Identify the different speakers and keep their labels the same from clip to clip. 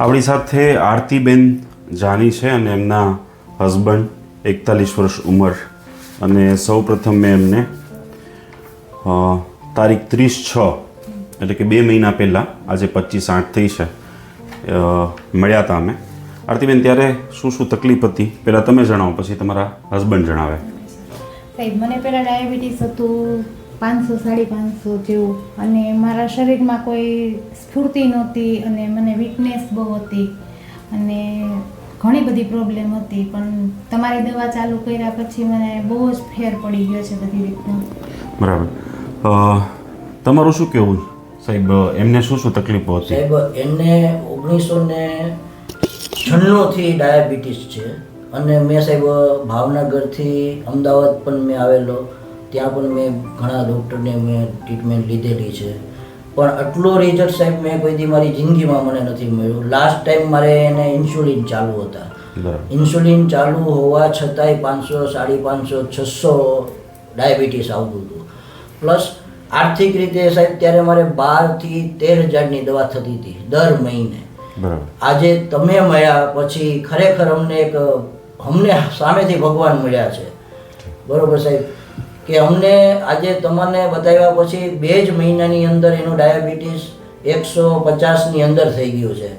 Speaker 1: આપણી સાથે આરતીબેન જાની છે અને એમના હસબન્ડ એકતાલીસ વર્ષ ઉંમર. અને સૌ પ્રથમ મેં એમને તારીખ ત્રીસ છ, એટલે કે બે મહિના પહેલાં, આજે પચીસ આઠ થઈ છે મળ્યા હતા અમે. આરતીબેન, ત્યારે શું શું તકલીફ હતી? પહેલાં તમે જણાવો, પછી તમારા હસબન્ડ જણાવે.
Speaker 2: સાહેબ, મને પહેલાં ડાયાબિટીસ હતું પાંચસો સાડી પાંચસો જેવું. અને મારા શરીરમાં કોઈ સ્ફૂર્તિ નહોતી અને મને વીકનેસ બહુ હતી. અને ઘણી બધી પ્રોબ્લેમ હતી. પણ તમારી દવા ચાલુ કર્યા પછી મને બહુ જ ફેર પડી ગયો છે બધી રીતનો.
Speaker 1: બરાબર. તમારું શું કહેવું સાહેબ એમને શું શું તકલીફો હતી?
Speaker 3: સાહેબ એમને ઓગણીસો ને છન્નુંથી ડાયાબિટીસ છે. અને મેં સાહેબ ભાવનગરથી અમદાવાદ પણ મેં આવેલો. ત્યાં પણ મેં ઘણા ડૉક્ટરને મેં ટ્રીટમેન્ટ લીધેલી છે. પણ આટલો રિઝલ્ટ સાહેબ મેં કોઈ દી મારી જિંદગીમાં મને નથી મળ્યું. લાસ્ટ ટાઈમ મારે એને ઇન્સ્યુલિન ચાલુ હતા. ઇન્સ્યુલિન ચાલુ હોવા છતાંય પાંચસો સાડી પાંચસો છસો ડાયાબિટીસ આવતું હતું. પ્લસ આર્થિક રીતે સાહેબ ત્યારે મારે બારથી તેર હજારની દવા થતી હતી દર મહિને. આજે તમે મળ્યા પછી ખરેખર અમને એક અમને સામેથી ભગવાન મળ્યા છે. બરોબર સાહેબ. કે અમને આજે તમને બતાવ્યા પછી બે જ મહિનાની અંદર એનું ડાયાબિટીસ એકસો પચાસની અંદર થઈ ગયું છે.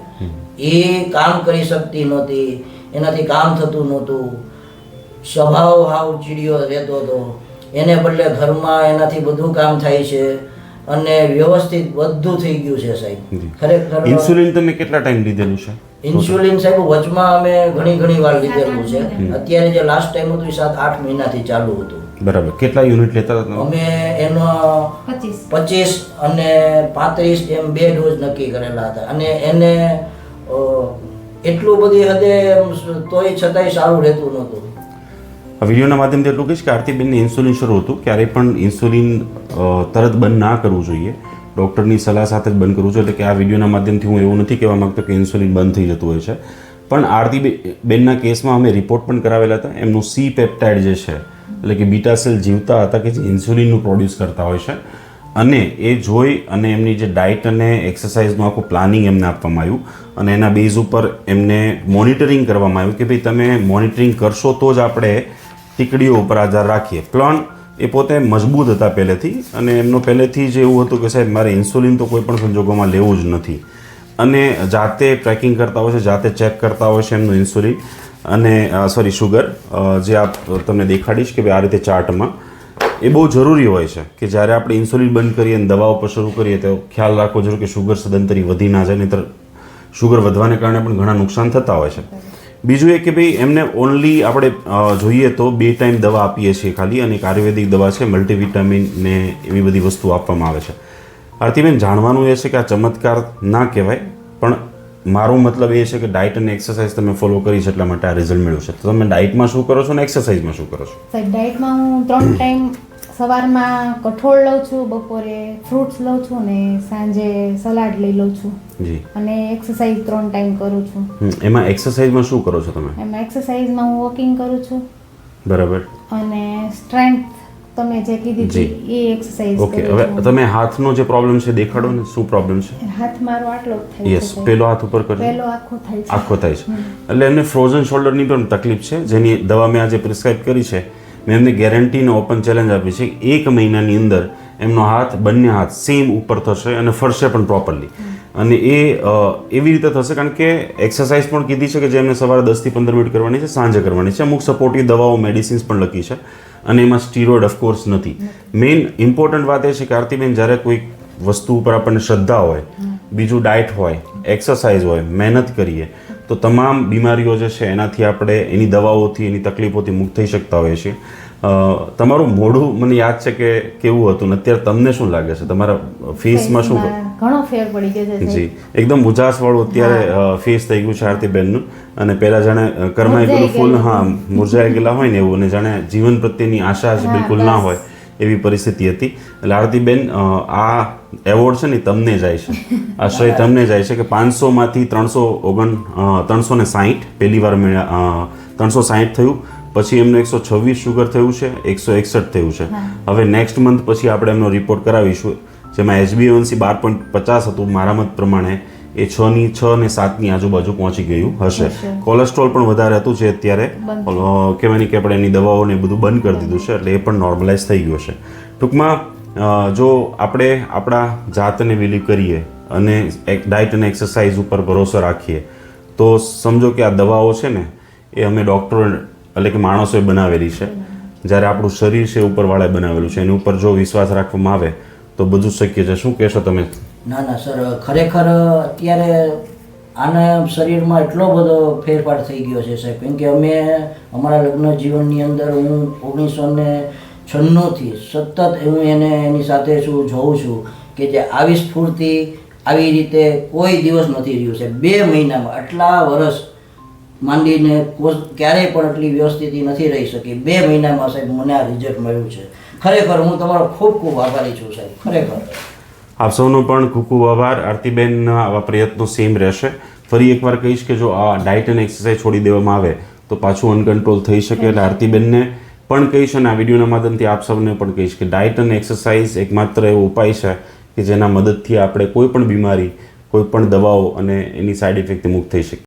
Speaker 3: એ કામ કરી શકતી નહોતી એનાથી કામ થતું નહોતું. સ્વભાવ હાવ ચીડિયો રહેતો હતો. એને બદલે ઘરમાં એનાથી બધું કામ થાય છે અને વ્યવસ્થિત બધું થઈ ગયું છે સાહેબ. ખરેખર
Speaker 1: ઇન્સ્યુલિન તમે કેટલા ટાઈમ લીધેલું છે?
Speaker 3: ઇન્સ્યુલિન સાહેબ વચમાં અમે ઘણી ઘણી વાર લીધેલું છે. અત્યારે જે લાસ્ટ ટાઈમ હતું એ સાત આઠ મહિનાથી ચાલુ હતું.
Speaker 1: બરાબર. કેટલા યુનિટ લેતા હતા તમે?
Speaker 3: અમે એનો
Speaker 2: પચીસ.
Speaker 3: પચીસ અને પાંત્રીસ એમ બે ડોઝ નક્કી કરેલા હતા. અને એને અ, એટલું બધી હદે એમ તોય છતાંય સારું રહેતું નહોતું.
Speaker 1: આ વિડીયોના માધ્યમથી એટલું કહીશ કે આરતીબેનને ઇન્સ્યુલિન શરૂ હતું. ક્યારેય પણ ઇન્સ્યુલિન અ, તરત બંધ ના કરવું જોઈએ. ડૉક્ટરની સલાહ સાથે જ બંધ કરવું જોઈએ. એટલે કે આ વિડીયોના માધ્યમથી હું એવું નથી કહેવા માગતો કે ઇન્સ્યુલિન બંધ થઈ જતું હોય છે. પણ આરતી બેનના કેસમાં અમે રિપોર્ટ પણ કરાવેલા હતા. એમનું સી પેપ્ટાઇડ જે છે એટલે કે બીટા સેલ જીવતા હતા કે જે ઇન્સ્યુલિનનું પ્રોડ્યુસ કરતા હોય છે. અને એ જોઈ અને એમની જે ડાયટ અને એક્સરસાઇઝનું આખું પ્લાનિંગ એમને આપવામાં આવ્યું. અને એના બેઝ ઉપર એમને મોનિટરિંગ કરવામાં આવ્યું કે ભાઈ તમે મોનિટરિંગ કરશો તો જ આપણે ટીકડીઓ ઉપર આધાર રાખીએ. પ્લાન એ પોતે મજબૂત હતા પહેલેથી અને એમનો પહેલેથી જ એવું હતું કે સાહેબ, મારે ઇન્સ્યુલિન તો કોઈ પણ સંજોગોમાં લેવું જ નથી. અને જાતે ટ્રેકિંગ કરતા હોય છે, જાતે ચેક કરતા હોય છે એમનું ઇન્સ્યુલિન. અને સોરી શુગર જે આપ તમને દેખાડીશ કે ભાઈ આ રીતે ચાર્ટમાં, એ બહુ જરૂરી હોય છે કે જ્યારે આપણે ઇન્સ્યુલિન બંધ કરીએ અને દવાઓ પર શરૂ કરીએ તો ખ્યાલ રાખવો જરૂર કે શુગર સદંતરી વધી ના જાય, નહીતર શુગર વધવાને કારણે પણ ઘણા નુકસાન થતા હોય છે. બીજું એ કે ભાઈ એમને ઓનલી આપણે જોઈએ તો બે ટાઈમ દવા આપીએ છીએ ખાલી અને એક આયુર્વેદિક દવા છે મલ્ટીવિટામિન ને એવી બધી વસ્તુ આપવામાં આવે છે. આરતીબેન, જાણવાનું એ છે કે આ ચમત્કાર ના કહેવાય, પણ મારો મતલબ એ છે કે ડાયટ અને એક્સરસાઇઝ તમે ફોલો કરી છે એટલા માટે આ રિઝલ્ટ મળ્યું છે. તો તમે ડાયટમાં શું કરો છો અને એક્સરસાઇઝમાં શું કરો છો?
Speaker 2: સાહેબ ડાયટમાં હું ત્રણ ટાઈમ સવારમાં કઠોળ લઉં છું બપોરે ફ્રૂટ્સ લઉં છું ને સાંજે સલાડ લઈ લઉં છું.
Speaker 1: જી.
Speaker 2: અને એક્સરસાઇઝ ત્રણ ટાઈમ કરું છું.
Speaker 1: એમાં એક્સરસાઇઝમાં શું કરો છો તમે?
Speaker 2: એમાં એક્સરસાઇઝમાં હું વોકિંગ કરું છું.
Speaker 1: બરાબર.
Speaker 2: અને સ્ટ્રેન્થ તમે જે કીધી હતી એ એક્સરસાઇઝ
Speaker 1: ઓકે હવે તમે હાથનો જે પ્રોબ્લેમ છે દેખાડો ને શું પ્રોબ્લેમ છે?
Speaker 2: હાથ મારો આટલો થાય
Speaker 1: યસ પેલો હાથ ઉપર કરજો.
Speaker 2: પેલો આખો થાય છે.
Speaker 1: આખો થાય છે. એટલે એમને ફ્રોઝન શોલ્ડરની પણ તકલીફ છે. જેની દવા મેં આજે પ્રિસ્ક્રાઇબ કરી છે. મેં એમને ગેરંટીને ઓપન ચેલેન્જ આપી છે એક મહિનાની અંદર એમનો હાથ બંને હાથ સેમ ઉપર થશે અને ફરશે પણ પ્રોપરલી અને એ એવી રીતે થશે કારણ કે એક્સરસાઇઝ પણ કીધી છે કે જે એમને સવારે દસથી પંદર મિનિટ કરવાની છે સાંજે કરવાની છે. અમુક સપોર્ટિવ દવાઓ મેડિસિન્સ પણ લખી છે. અને એમાં સ્ટીરોઇડ ઓફકોર્સ નથી. મેઇન ઇમ્પોર્ટન્ટ વાત એ છે કે જ્યારે કોઈ વસ્તુ ઉપર આપણને શ્રદ્ધા હોય, બીજું ડાયટ હોય એક્સરસાઇઝ હોય, મહેનત કરીએ, તો તમામ બીમારીઓ જે છે, એનાથી આપણે એની દવાઓથી, એની તકલીફોથી મુક્ત થઈ શકતા હોઈએ છીએ. તમારું મોઢું મને યાદ છે કે કેવું હતું ને અત્યારે તમને શું લાગે છે? તમારા ફેસમાં શું
Speaker 2: ઘણો ફેર પડી ગયો છે
Speaker 1: જી. એકદમ ઉજાસવાળું અત્યારે ફેસ થઈ ગયું છે આરતીબેનનું. અને પહેલા જાણે કરમાઈ ગયેલું ફૂલ હા મુરઝાઈ ગયેલા હોય ને એવું અને જાણે જીવન પ્રત્યેની આશા જ બિલકુલ ના હોય એવી પરિસ્થિતિ હતી. એટલે આરતીબેન આ એવોર્ડ છે ને તમને જાય છે. આશ્રય તમને જાય છે કે પાંચસોમાંથી ત્રણસો ઓગણ ત્રણસો ને સાહીઠ પહેલી વાર મેળ્યા ત્રણસો સાહીઠ થયું. પછી એમનું એકસો છવ્વીસ શુગર થયું છે એકસો એકસઠ થયું છે. હવે નેક્સ્ટ મંથ પછી આપણે એમનો રિપોર્ટ કરાવીશું જેમાં એચબીએવનસી બાર પોઈન્ટ પચાસ હતું મારા મત પ્રમાણે એ છ ની છ અને સાતની આજુબાજુ પહોંચી ગયું હશે. કોલેસ્ટ્રોલ પણ વધારે હતું જે અત્યારે કહેવાય નહીં કે આપણે એની દવાઓને એ બધું બંધ કરી દીધું છે એટલે એ પણ નોર્મલાઇઝ થઈ ગયું છે ટૂંકમાં જો આપણે આપણા જાતને બિલીવ કરીએ અને એક ડાયટ અને એક્સરસાઇઝ ઉપર ભરોસો રાખીએ તો સમજો કે આ દવાઓ છે ને એ અમે ડૉક્ટરો એટલે કે માણસોએ બનાવેલી છે. જ્યારે આપણું શરીર છે ઉપરવાળાએ બનાવેલું છે. એની ઉપર જો વિશ્વાસ રાખવામાં આવે, તો બધું શક્ય છે. શું કહેશો તમે?
Speaker 3: ના ના, સર, ખરેખર અત્યારે આના શરીરમાં એટલો બધો ફેરફાર થઈ ગયો છે, સાહેબ. કેમ કે અમે અમારા લગ્ન જીવનની અંદર હું ઓગણીસો ને છન્નુંથી સતત હું એને એની સાથે શું જોઉં છું કે જે આવી સ્ફૂર્તિ આવી રીતે કોઈ દિવસ નથી રહ્યું છે બે મહિનામાં, આટલા વર્ષ માંડીને ક્યારેય પણ એટલી વ્યવસ્થિત નથી રહી શકી. બે મહિનામાં સાહેબ મને આ રિઝલ્ટ મળ્યું છે. ખરેખર હું તમારો ખૂબ ખૂબ આભારી છું સાહેબ. ખરેખર.
Speaker 1: આપ સૌનો પણ ખૂબ ખૂબ આભાર. આરતીબેનના આવા પ્રયત્નો સેમ રહેશે. ફરી એકવાર કહીશ કે જો આ ડાયટ અને એક્સરસાઇઝ છોડી દેવામાં આવે, તો પાછું અનકન્ટ્રોલ થઈ શકે એટલે આરતીબેનને પણ કહીશ અને આ વિડીયોના માધ્યમથી આપ સૌને પણ કહીશ કે ડાયટ અને એક્સરસાઇઝ એકમાત્ર એવો ઉપાય છે કે જેના મદદથી આપણે કોઈ પણ બીમારી, કોઈ પણ દવાઓ અને એની સાઇડ ઇફેક્ટથી મુક્ત થઈ શકીએ.